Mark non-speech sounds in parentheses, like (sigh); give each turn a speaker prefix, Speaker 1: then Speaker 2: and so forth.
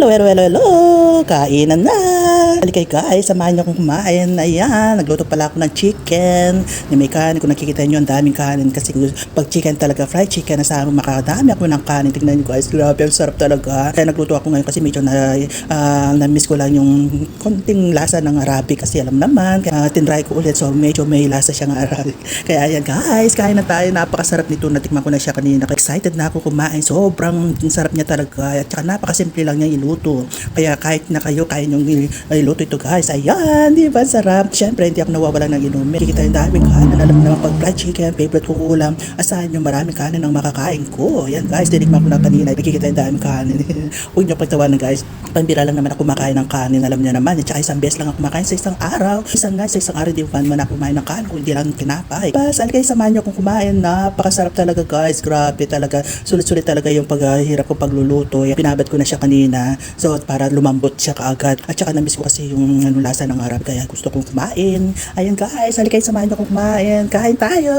Speaker 1: Hello, hello, hello, hello! Kainan na! Halikay guys, samahan niyo akong kumain. Ayan, nagluto pala ako ng chicken. Ni may kanin, kung nakikita niyo, ang daming kanin. Kasi pag chicken talaga, fried chicken, nasa makadami ako ng kanin. Tingnan niyo guys, grabe, ang sarap talaga. Kaya nagluto ako ngayon kasi medyo na, ah, na-miss ko lang yung konting lasa ng Arabic. Kasi alam naman, kaya tinry ko ulit. So medyo may lasa siyang Arabic. (laughs) Kaya ayan guys, kain na tayo. Napakasarap nito. Natikman ko na siya kanina. Excited na ako kumain. Sobrang sarap niya talaga. At saka napakasimple lang niya iluto. Kaya kahit na kayo, kaya nyo iluto ito guys. Ayan, di ba sarap? Siyempre, hindi ako nawawala ng inumin. Kikita yung daming kanin. Alam naman pag fried chicken, favorite kong ulam. Asahan yung maraming kanin ang makakain ko. Ayan guys, tinikman ko na kanina. Nakikita yung daming kanin. (laughs) Huwag niyo pagtawanan guys. Pambira lang naman ako kumakain ng kanin. Alam niyo naman. At saka isang beses lang ako kumakain sa isang araw. Isang nga, sa isang araw, di pa naman ako kumain ng kanin. Kung hindi lang kinapay. Bas, alikay samahan niyo akong kumain. Napakasarap talaga guys. Grabe talaga. Sulit-sulit talaga yung paghihirap ko pagluluto. Pinabad ko na siya kanina. So, para lumambot siya kaagad. At saka namiss ko kasi yung ano, lasa ng Arab. Kaya gusto kong kumain. Ayan guys, halikay samahan niyo akong kumain. Kain tayo!